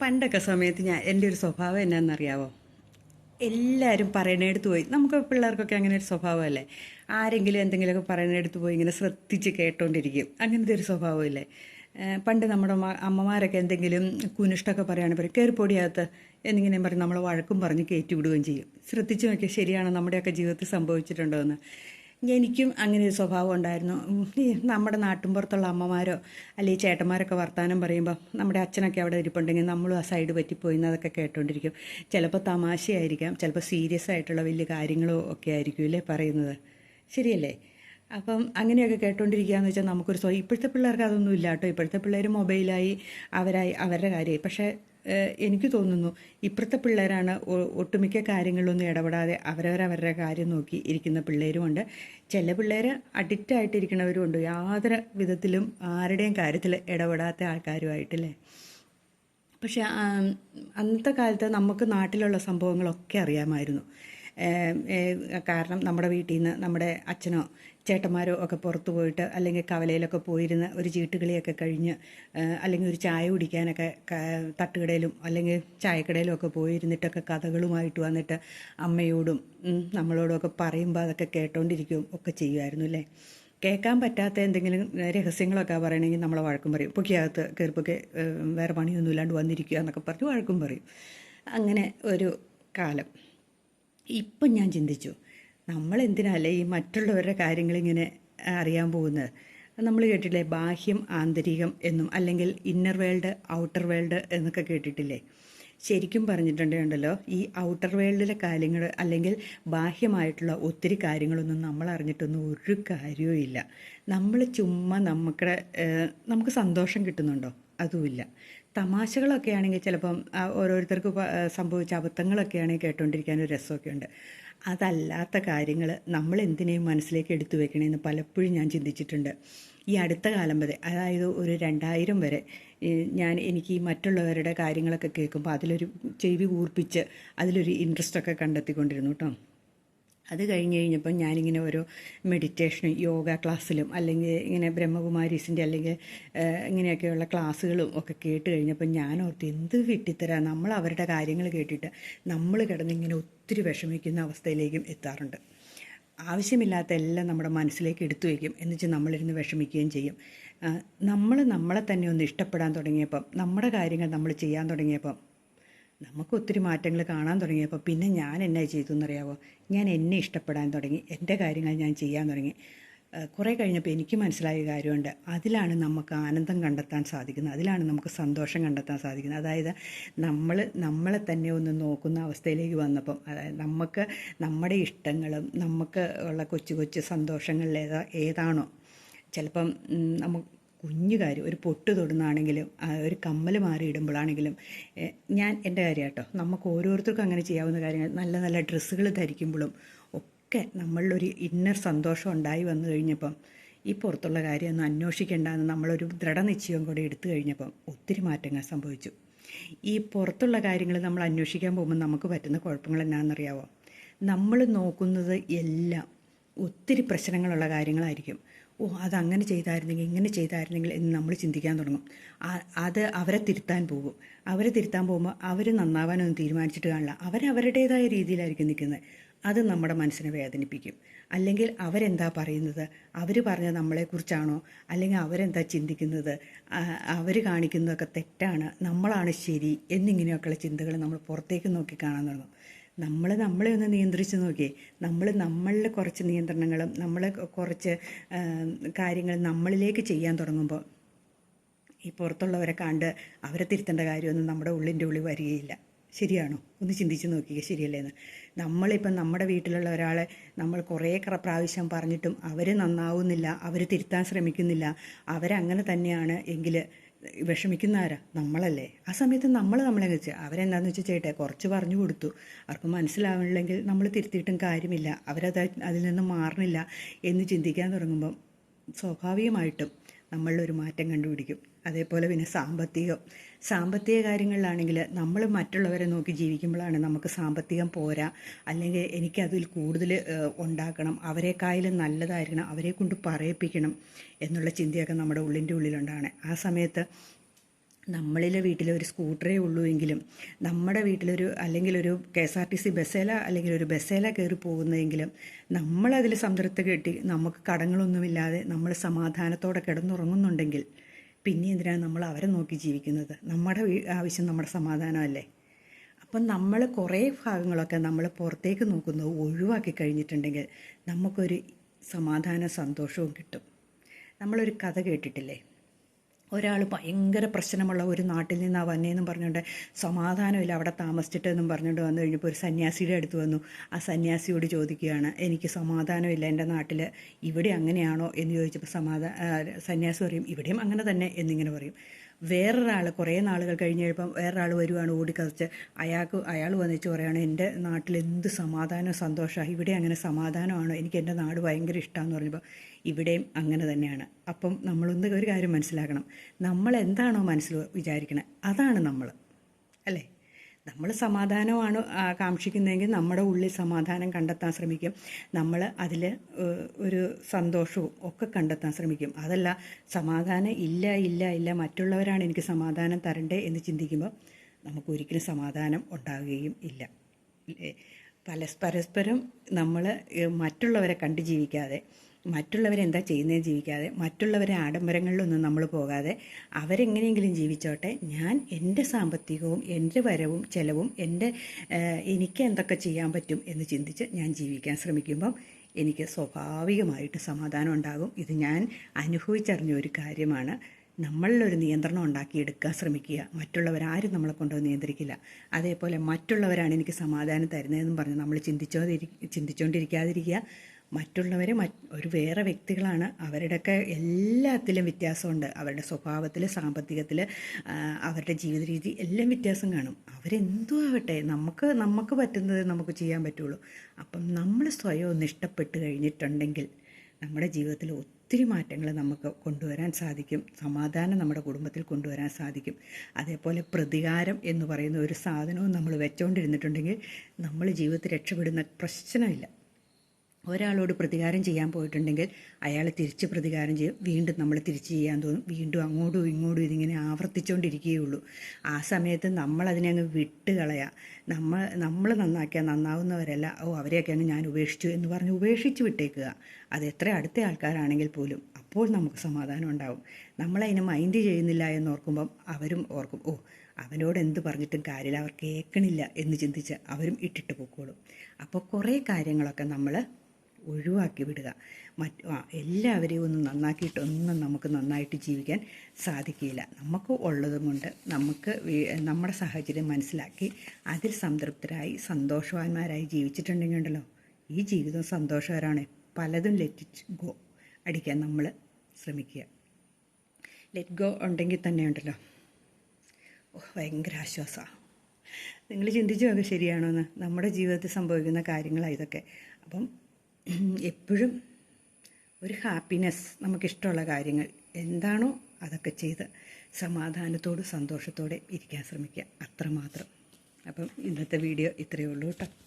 പണ്ടൊക്കെ സമയത്ത് ഞാൻ എന്റെ ഒരു സ്വഭാവം എന്നാണെന്നറിയാവോ എല്ലാവരും പറയണടുത്ത് പോയി. നമുക്ക് പിള്ളേർക്കൊക്കെ അങ്ങനെ ഒരു സ്വഭാവമല്ലേ? ആരെങ്കിലും എന്തെങ്കിലുമൊക്കെ പറയണടുത്ത് പോയി ഇങ്ങനെ ശ്രദ്ധിച്ച് കേട്ടോണ്ടിരിക്കും. അങ്ങനത്തെ ഒരു സ്വഭാവമല്ലേ? പണ്ട് നമ്മുടെ അമ്മമാരൊക്കെ എന്തെങ്കിലും കുനിഷ്ടമൊക്കെ പറയുകയാണെങ്കിൽ പറയും കയറിപ്പൊടിയകത്ത് എന്നിങ്ങനെ പറഞ്ഞ് നമ്മൾ വഴക്കും പറഞ്ഞ് കയറ്റി വിടുകയും ചെയ്യും. ശ്രദ്ധിച്ചു നോക്കിയാൽ ശരിയാണ് നമ്മുടെയൊക്കെ ജീവിതത്തിൽ സംഭവിച്ചിട്ടുണ്ടോ എന്ന് എനിക്കും അങ്ങനെ ഒരു സ്വഭാവം ഉണ്ടായിരുന്നു. ഈ നമ്മുടെ നാട്ടിൻപുറത്തുള്ള അമ്മമാരോ അല്ലെങ്കിൽ ചേട്ടന്മാരൊക്കെ വർത്തമാനം പറയുമ്പോൾ നമ്മുടെ അച്ഛനൊക്കെ അവിടെ ഇരിപ്പുണ്ടെങ്കിൽ നമ്മളും ആ സൈഡ് പറ്റിപ്പോയി എന്നതൊക്കെ കേട്ടോണ്ടിരിക്കും. ചിലപ്പോൾ തമാശയായിരിക്കാം ചിലപ്പോൾ സീരിയസ് ആയിട്ടുള്ള വലിയ കാര്യങ്ങളോ ഒക്കെ ആയിരിക്കും അല്ലേ പറയുന്നത്. ശരിയല്ലേ? അപ്പം അങ്ങനെയൊക്കെ കേട്ടോണ്ടിരിക്കുകയെന്ന് വെച്ചാൽ നമുക്കൊരു സ്വയം ഇപ്പോഴത്തെ പിള്ളേർക്ക് അതൊന്നും ഇല്ല കേട്ടോ. ഇപ്പോഴത്തെ പിള്ളേർ മൊബൈലായി അവരായി അവരുടെ കാര്യമായി പക്ഷേ എനിക്ക് തോന്നുന്നു ഇപ്പോഴത്തെ പിള്ളേരാണ് ഒട്ടുമിക്ക കാര്യങ്ങളിലൊന്നും ഇടപെടാതെ അവരവരവരുടെ കാര്യം നോക്കി ഇരിക്കുന്ന പിള്ളേരുമുണ്ട് ചില പിള്ളേർ അഡിക്റ്റ് ആയിട്ടിരിക്കുന്നവരുമുണ്ട് യാതൊരു വിധത്തിലും ആരുടെയും കാര്യത്തിൽ ഇടപെടാത്ത ആൾക്കാരുമായിട്ടല്ലേ? പക്ഷേ അന്നത്തെ കാലത്ത് നമുക്ക് നാട്ടിലുള്ള സംഭവങ്ങളൊക്കെ അറിയാമായിരുന്നു. കാരണം നമ്മുടെ വീട്ടിൽ നിന്ന് നമ്മുടെ അച്ഛനോ ചേട്ടന്മാരോ ഒക്കെ പുറത്തു പോയിട്ട് അല്ലെങ്കിൽ കവലയിലൊക്കെ പോയിരുന്ന് ഒരു ചീട്ടുകളിയൊക്കെ കഴിഞ്ഞ് അല്ലെങ്കിൽ ഒരു ചായ കുടിക്കാനൊക്കെ തട്ടുകടയിലും അല്ലെങ്കിൽ ചായക്കടയിലും ഒക്കെ പോയിരുന്നിട്ടൊക്കെ കഥകളുമായിട്ട് വന്നിട്ട് അമ്മയോടും നമ്മളോടൊക്കെ പറയുമ്പോൾ അതൊക്കെ കേട്ടോണ്ടിരിക്കുകയും ഒക്കെ ചെയ്യുമായിരുന്നു അല്ലേ? കേൾക്കാൻ പറ്റാത്ത എന്തെങ്കിലും രഹസ്യങ്ങളൊക്കെ പറയണമെങ്കിൽ നമ്മളെ വഴക്കും പറയും. പൊക്കിയകത്ത് കയറിപ്പൊക്കെ വേറെ പണിയൊന്നും ഇല്ലാണ്ട് വന്നിരിക്കുക എന്നൊക്കെ പറഞ്ഞ് വഴക്കും പറയും. അങ്ങനെ ഒരു കാലം. ഇപ്പം ഞാൻ ചിന്തിച്ചു നമ്മൾ ഈ മറ്റുള്ളവരുടെ കാര്യങ്ങളിങ്ങനെ അറിയാൻ പോകുന്നത്? നമ്മൾ കേട്ടിട്ടില്ലേ ബാഹ്യം ആന്തരികം എന്നും അല്ലെങ്കിൽ ഇന്നർ വേൾഡ് ഔട്ടർ വേൾഡ് എന്നൊക്കെ കേട്ടിട്ടില്ലേ? ശരിക്കും പറഞ്ഞിട്ടുണ്ടല്ലോ ഈ ഔട്ടർ വേൾഡിലെ കാര്യങ്ങൾ അല്ലെങ്കിൽ ബാഹ്യമായിട്ടുള്ള ഒത്തിരി കാര്യങ്ങളൊന്നും നമ്മൾ അറിഞ്ഞിട്ടൊന്നും ഒരു കാര്യവും ഇല്ല. നമ്മൾ ചുമ്മാ നമുക്ക് നമുക്ക് സന്തോഷം കിട്ടുന്നുണ്ടോ? അതുമില്ല. തമാശകളൊക്കെ ആണെങ്കിൽ ചിലപ്പം ഓരോരുത്തർക്ക് സംഭവിച്ച അബദ്ധങ്ങളൊക്കെ ആണെങ്കിൽ കേട്ടോണ്ടിരിക്കാൻ ഒരു രസമൊക്കെ ഉണ്ട് അതല്ലാത്ത കാര്യങ്ങൾ നമ്മൾ എന്തിനേയും മനസ്സിലേക്ക് എടുത്തു വെക്കണമെന്ന് പലപ്പോഴും ഞാൻ ചിന്തിച്ചിട്ടുണ്ട്. ഈ അടുത്ത കാലം വരെ അതായത് ഒരു രണ്ടായിരം വരെ ഞാൻ എനിക്ക് മറ്റുള്ളവരുടെ കാര്യങ്ങളൊക്കെ കേൾക്കുമ്പോൾ അതിലൊരു ചെവി കൂർപ്പിച്ച് അതിലൊരു ഇൻട്രസ്റ്റൊക്കെ കണ്ടെത്തിക്കൊണ്ടിരുന്നു കേട്ടോ. അത് കഴിഞ്ഞ് കഴിഞ്ഞപ്പോൾ ഞാനിങ്ങനെ ഓരോ മെഡിറ്റേഷനും യോഗ ക്ലാസ്സിലും അല്ലെങ്കിൽ ഇങ്ങനെ ബ്രഹ്മകുമാരീസിന്റെ അല്ലെങ്കിൽ ഇങ്ങനെയൊക്കെയുള്ള ക്ലാസ്സുകളും ഒക്കെ കേട്ട് കഴിഞ്ഞപ്പോൾ ഞാൻ ഓർത്ത് എന്ത് വിട്ടിത്തരാ. നമ്മൾ അവരുടെ കാര്യങ്ങൾ കേട്ടിട്ട് നമ്മൾ കിടന്ന് ഇങ്ങനെ ഒത്തിരി വിഷമിക്കുന്ന അവസ്ഥയിലേക്കും എത്താറുണ്ട്. ആവശ്യമില്ലാത്ത എല്ലാം നമ്മുടെ മനസ്സിലേക്ക് എടുത്തു വയ്ക്കും. എന്നുവെച്ചാൽ നമ്മളിരുന്ന് വിഷമിക്കുകയും ചെയ്യും. നമ്മൾ നമ്മളെ തന്നെ ഒന്ന് ഇഷ്ടപ്പെടാൻ തുടങ്ങിയപ്പം നമ്മുടെ കാര്യങ്ങൾ നമ്മൾ ചെയ്യാൻ തുടങ്ങിയപ്പം നമുക്ക് ഒത്തിരി മാറ്റങ്ങൾ കാണാൻ തുടങ്ങിയപ്പോൾ പിന്നെ ഞാൻ എന്നെ ചെയ്തു എന്നറിയാവോ ഞാൻ എന്നെ ഇഷ്ടപ്പെടാൻ തുടങ്ങി. എന്റെ കാര്യങ്ങൾ ഞാൻ ചെയ്യാൻ തുടങ്ങി. കുറേ കഴിഞ്ഞപ്പോൾ എനിക്ക് മനസ്സിലായ കാര്യമുണ്ട്. അതിലാണ് നമുക്ക് ആനന്ദം കണ്ടെത്താൻ സാധിക്കുന്നത്. അതിലാണ് നമുക്ക് സന്തോഷം കണ്ടെത്താൻ സാധിക്കുന്നത്. അതായത് നമ്മൾ നമ്മളെ തന്നെ ഒന്ന് നോക്കുന്ന അവസ്ഥയിലേക്ക് വന്നപ്പം അതായത് നമുക്ക് നമ്മുടെ ഇഷ്ടങ്ങളും നമുക്ക് ഉള്ള കൊച്ചു കൊച്ചു സന്തോഷങ്ങളിൽ ഏതാ ഏതാണോ? ചിലപ്പം നമുക്ക് കുഞ്ഞു കാര്യം ഒരു പൊട്ട് തൊടുന്നാണെങ്കിലും ഒരു കമ്മൽ മാറി ഇടുമ്പോഴാണെങ്കിലും ഞാൻ എന്റെ കാര്യം കേട്ടോ നമുക്ക് ഓരോരുത്തർക്കും അങ്ങനെ ചെയ്യാവുന്ന കാര്യങ്ങൾ നല്ല നല്ല ഡ്രസ്സുകൾ ധരിക്കുമ്പോഴും ഒക്കെ നമ്മളിലൊരു ഇന്നർ സന്തോഷം ഉണ്ടായി വന്നു കഴിഞ്ഞപ്പം ഈ പുറത്തുള്ള കാര്യമൊന്നും അന്വേഷിക്കേണ്ടെന്ന് നമ്മളൊരു ദൃഢനിശ്ചയം കൂടെ എടുത്തു കഴിഞ്ഞപ്പം ഒത്തിരി മാറ്റങ്ങൾ സംഭവിച്ചു. ഈ പുറത്തുള്ള കാര്യങ്ങൾ നമ്മൾ അന്വേഷിക്കാൻ പോകുമ്പോൾ നമുക്ക് പറ്റുന്ന കുഴപ്പങ്ങൾ എന്നാണെന്നറിയാവോ? നമ്മൾ നോക്കുന്നത് എല്ലാം ഒത്തിരി പ്രശ്നങ്ങളുള്ള കാര്യങ്ങളായിരിക്കും. ഓ അതങ്ങനെ ചെയ്തായിരുന്നെങ്കിൽ ഇങ്ങനെ ചെയ്തായിരുന്നെങ്കിൽ എന്ന് നമ്മൾ ചിന്തിക്കാൻ തുടങ്ങും. അത് അവരെ തിരുത്താൻ പോകും. അവരെ തിരുത്താൻ പോകുമ്പോൾ അവർ നന്നാവാനൊന്നും തീരുമാനിച്ചിട്ട് കാണില്ല. അവരവരുടേതായ രീതിയിലായിരിക്കും നിൽക്കുന്നത്. അത് നമ്മുടെ മനസ്സിനെ വേദനിപ്പിക്കും. അല്ലെങ്കിൽ അവരെന്താ പറയുന്നത്? അവർ പറഞ്ഞ നമ്മളെക്കുറിച്ചാണോ? അല്ലെങ്കിൽ അവരെന്താ ചിന്തിക്കുന്നത്? അവർ കാണിക്കുന്നതൊക്കെ തെറ്റാണ്. നമ്മളാണ് ശരി എന്നിങ്ങനെയൊക്കെയുള്ള ചിന്തകൾ നമ്മൾ പുറത്തേക്ക് നോക്കി കാണാൻ തുടങ്ങും. നമ്മൾ നമ്മളെ ഒന്ന് നിയന്ത്രിച്ച് നോക്കിയേ. നമ്മൾ നമ്മളിലെ കുറച്ച് നിയന്ത്രണങ്ങളും നമ്മൾ കുറച്ച് കാര്യങ്ങൾ നമ്മളിലേക്ക് ചെയ്യാൻ തുടങ്ങുമ്പോൾ ഈ പുറത്തുള്ളവരെ കണ്ട് അവരെ തിരുത്തേണ്ട കാര്യമൊന്നും നമ്മുടെ ഉള്ളിന്റെ ഉള്ളിൽ വരികയില്ല. ശരിയാണോ? ഒന്ന് ചിന്തിച്ച് നോക്കിയേ ശരിയല്ലേന്ന്. നമ്മളിപ്പം നമ്മുടെ വീട്ടിലുള്ള ഒരാളെ നമ്മൾ കുറേ പ്രാവശ്യം പറഞ്ഞിട്ടും അവർ നന്നാവുന്നില്ല അവർ തിരുത്താൻ ശ്രമിക്കുന്നില്ല. അവരങ്ങനെ തന്നെയാണ് എങ്കിൽ വിഷമിക്കുന്ന ആരാ നമ്മളല്ലേ? ആ സമയത്ത് നമ്മൾ നമ്മളെ വെച്ച്. അവരെന്താണെന്ന് വെച്ചാൽ ചേട്ടെ കുറച്ച് പറഞ്ഞു കൊടുത്തു. അവർക്ക് മനസ്സിലാവണില്ലെങ്കിൽ നമ്മൾ തിരുത്തിയിട്ടും കാര്യമില്ല. അവരത് അതിൽ നിന്ന് മാറണില്ല എന്ന് ചിന്തിക്കാൻ തുടങ്ങുമ്പം സ്വാഭാവികമായിട്ടും നമ്മളിലൊരു മാറ്റം കണ്ടുപിടിക്കും. അതേപോലെ പിന്നെ സാമ്പത്തികം. സാമ്പത്തിക കാര്യങ്ങളിലാണെങ്കിൽ നമ്മൾ മറ്റുള്ളവരെ നോക്കി ജീവിക്കുമ്പോഴാണ് നമുക്ക് സാമ്പത്തികം പോരാ. അല്ലെങ്കിൽ എനിക്കതിൽ കൂടുതൽ ഉണ്ടാക്കണം. അവരെക്കായാലും നല്ലതായിരിക്കണം. അവരെ കൊണ്ട് പറയിപ്പിക്കണം എന്നുള്ള ചിന്തയൊക്കെ നമ്മുടെ ഉള്ളിന്റെ ഉള്ളിലുണ്ടാണ്. ആ സമയത്ത് നമ്മളിലെ വീട്ടിൽ ഒരു സ്കൂട്ടറേ ഉള്ളൂ എങ്കിലും നമ്മുടെ വീട്ടിലൊരു അല്ലെങ്കിൽ ഒരു K S R T C ബസ്സേല അല്ലെങ്കിൽ ഒരു ബസ്സേല കയറി പോകുന്നതെങ്കിലും നമ്മളതിൽ സംതൃപ്തി കിട്ടി നമുക്ക് കടങ്ങളൊന്നുമില്ലാതെ നമ്മൾ സമാധാനത്തോടെ കിടന്നുറങ്ങുന്നുണ്ടെങ്കിൽ പിന്നെ എന്തിനാണ് നമ്മൾ അവരെ നോക്കി ജീവിക്കുന്നത്? നമ്മുടെ ആവശ്യം നമ്മുടെ സമാധാനമല്ലേ? അപ്പം നമ്മൾ കുറേ ഭാഗങ്ങളൊക്കെ നമ്മൾ പുറത്തേക്ക് നോക്കുന്നത് ഒഴിവാക്കി കഴിഞ്ഞിട്ടുണ്ടെങ്കിൽ നമുക്കൊരു സമാധാന സന്തോഷവും കിട്ടും. നമ്മളൊരു കഥ കേട്ടിട്ടില്ലേ? ഒരാൾ ഭയങ്കര പ്രശ്നമുള്ള ഒരു നാട്ടിൽ നിന്നാണ് വന്നേന്നും പറഞ്ഞുകൊണ്ട് സമാധാനമില്ല അവിടെ താമസിച്ചിട്ടെന്നും പറഞ്ഞുകൊണ്ട് വന്നു കഴിഞ്ഞപ്പോൾ ഒരു സന്യാസിയുടെ അടുത്ത് വന്നു. ആ സന്യാസിയോട് ചോദിക്കുകയാണ് എനിക്ക് സമാധാനമില്ല എന്റെ നാട്ടിൽ ഇവിടെ അങ്ങനെയാണോ? എന്ന് ചോദിച്ചപ്പോൾ സമാധാന സന്യാസി പറയും ഇവിടെയും അങ്ങനെ തന്നെ എന്നിങ്ങനെ പറയും. വേറൊരാൾ കുറേ നാളുകൾ കഴിഞ്ഞ് കഴിയുമ്പം വേറൊരാൾ വരുവാണ് ഓടിക്കതച്ച്. അയാൾക്ക് അയാൾ വന്നിട്ട് പറയുകയാണ് എന്റെ നാട്ടിൽ എന്ത് സമാധാനം സന്തോഷമാണ് ഇവിടെ അങ്ങനെ സമാധാനമാണ്. എനിക്ക് എന്റെ നാട് ഭയങ്കര ഇഷ്ടമാണെന്ന് പറഞ്ഞപ്പോൾ ഇവിടെയും അങ്ങനെ തന്നെയാണ്. അപ്പം നമ്മളൊന്ന് ഒരു കാര്യം മനസ്സിലാക്കണം. നമ്മൾ എന്താണോ മനസ്സിൽ വിചാരിക്കണത് അതാണ് നമ്മൾ അല്ലേ? നമ്മൾ സമാധാനമാണ് കാക്ഷിക്കുന്നതെങ്കിൽ നമ്മുടെ ഉള്ളിൽ സമാധാനം കണ്ടെത്താൻ ശ്രമിക്കും. നമ്മൾ അതിൽ ഒരു സന്തോഷവും ഒക്കെ കണ്ടെത്താൻ ശ്രമിക്കും. അതല്ല സമാധാനം ഇല്ല ഇല്ല ഇല്ല മറ്റുള്ളവരാണ് എനിക്ക് സമാധാനം തരണ്ടേ എന്ന് ചിന്തിക്കുമ്പോൾ നമുക്ക് ഒരിക്കലും സമാധാനം ഉണ്ടാവുകയും ഇല്ല. പരസ്പരം നമ്മൾ മറ്റുള്ളവരെ കണ്ട് ജീവിക്കാതെ മറ്റുള്ളവരെന്താ ചെയ്യുന്നതെന്ന് ജീവിക്കാതെ മറ്റുള്ളവരെ ആഡംബരങ്ങളിലൊന്നും നമ്മൾ പോകാതെ അവരെങ്ങനെയെങ്കിലും ജീവിച്ചോട്ടെ. ഞാൻ എന്റെ സാമ്പത്തികവും എന്റെ വരവും ചെലവും എന്റെ എനിക്ക് എന്തൊക്കെ ചെയ്യാൻ പറ്റും എന്ന് ചിന്തിച്ച് ഞാൻ ജീവിക്കാൻ ശ്രമിക്കുമ്പം എനിക്ക് സ്വാഭാവികമായിട്ട് സമാധാനം ഉണ്ടാകും. ഇത് ഞാൻ അനുഭവിച്ചറിഞ്ഞ ഒരു കാര്യമാണ്. നമ്മളിലൊരു നിയന്ത്രണം ഉണ്ടാക്കിയെടുക്കാൻ ശ്രമിക്കുക. മറ്റുള്ളവരാരും നമ്മളെ കൊണ്ടുവന്ന് നിയന്ത്രിക്കില്ല. അതേപോലെ മറ്റുള്ളവരാണ് എനിക്ക് സമാധാനം തരുന്നതെന്നും പറഞ്ഞ് നമ്മൾ ചിന്തിച്ചോതിരി ചിന്തിച്ചുകൊണ്ടിരിക്കാതിരിക്കുക മറ്റുള്ളവരെ മറ്റ് ഒരു വേറെ വ്യക്തികളാണ്. അവരുടെയൊക്കെ എല്ലാത്തിലും വ്യത്യാസമുണ്ട്. അവരുടെ സ്വഭാവത്തിൽ സാമ്പത്തികത്തിൽ അവരുടെ ജീവിത രീതി എല്ലാം വ്യത്യാസം കാണും. അവരെന്തും ആവട്ടെ നമുക്ക് നമുക്ക് പറ്റുന്നത് നമുക്ക് ചെയ്യാൻ പറ്റുള്ളൂ. അപ്പം നമ്മൾ സ്വയം ഒന്ന് ഇഷ്ടപ്പെട്ട് കഴിഞ്ഞിട്ടുണ്ടെങ്കിൽ നമ്മുടെ ജീവിതത്തിൽ ഒത്തിരി മാറ്റങ്ങൾ നമുക്ക് കൊണ്ടുവരാൻ സാധിക്കും. സമാധാനം നമ്മുടെ കുടുംബത്തിൽ കൊണ്ടുവരാൻ സാധിക്കും. അതേപോലെ പ്രതികാരം എന്ന് പറയുന്ന ഒരു സാധനവും നമ്മൾ വെച്ചുകൊണ്ടിരുന്നിട്ടുണ്ടെങ്കിൽ നമ്മൾ ജീവിതത്തിൽ രക്ഷപ്പെടുന്ന പ്രശ്നമില്ല. ഒരാളോട് പ്രതികാരം ചെയ്യാൻ പോയിട്ടുണ്ടെങ്കിൽ അയാൾ തിരിച്ച് പ്രതികാരം ചെയ്യും. വീണ്ടും നമ്മൾ തിരിച്ച് ചെയ്യാൻ തോന്നും. വീണ്ടും അങ്ങോട്ടും ഇങ്ങോട്ടും ഇതിങ്ങനെ ആവർത്തിച്ചുകൊണ്ടിരിക്കുകയുള്ളൂ ആ സമയത്ത് നമ്മളതിനെ അങ്ങ് വിട്ട് കളയാം. നമ്മൾ നമ്മൾ നന്നാക്കിയാൽ നന്നാവുന്നവരല്ല. ഓ അവരെയൊക്കെ അങ്ങ് ഞാൻ ഉപേക്ഷിച്ചു എന്ന് പറഞ്ഞ് ഉപേക്ഷിച്ച് വിട്ടേക്കുക. അത് എത്ര അടുത്ത ആൾക്കാരാണെങ്കിൽ പോലും അപ്പോൾ നമുക്ക് സമാധാനം ഉണ്ടാവും. നമ്മളതിനെ മൈൻഡ് ചെയ്യുന്നില്ല എന്ന് ഓർക്കുമ്പം അവരും ഓർക്കും ഓ അവനോട് എന്ത് പറഞ്ഞിട്ടും കാര്യമില്ല. അവർ കേൾക്കണില്ല എന്ന് ചിന്തിച്ച് അവരും ഇട്ടിട്ട് പൊക്കോളും. അപ്പോൾ കുറേ കാര്യങ്ങളൊക്കെ നമ്മൾ ഒഴിവാക്കി വിടുക. മറ്റ് എല്ലാവരെയും ഒന്ന് നന്നാക്കിയിട്ടൊന്നും നമുക്ക് നന്നായിട്ട് ജീവിക്കാൻ സാധിക്കില്ല നമുക്ക് ഉള്ളതും കൊണ്ട് നമുക്ക് നമ്മുടെ സാഹചര്യം മനസ്സിലാക്കി അതിൽ സംതൃപ്തരായി സന്തോഷവാന്മാരായി ജീവിച്ചിട്ടുണ്ടെങ്കിൽ ഉണ്ടല്ലോ. ഈ ജീവിതം സന്തോഷകരമാണ്. പലതും ലെറ്റ് ഗോ അടിക്കാൻ നമ്മൾ ശ്രമിക്കുക. ലെറ്റ് ഗോ ഉണ്ടെങ്കിൽ തന്നെ ഉണ്ടല്ലോ. ഓ, ഭയങ്കര ആശ്വാസമാണ് നിങ്ങൾ ചിന്തിച്ചു നോക്കുക ശരിയാണോ എന്ന് നമ്മുടെ ജീവിതത്തിൽ സംഭവിക്കുന്ന കാര്യങ്ങളാണ് ഇതൊക്കെ. അപ്പം എപ്പോഴും ഒരു ഹാപ്പിനെസ് നമുക്കിഷ്ടമുള്ള കാര്യങ്ങൾ എന്താണോ അതൊക്കെ ചെയ്ത് സമാധാനത്തോടും സന്തോഷത്തോടെ ഇരിക്കാൻ ശ്രമിക്കുക. അത്രമാത്രം. അപ്പം ഇന്നത്തെ വീഡിയോ ഇത്രയേ ഉള്ളൂ കേട്ടോ.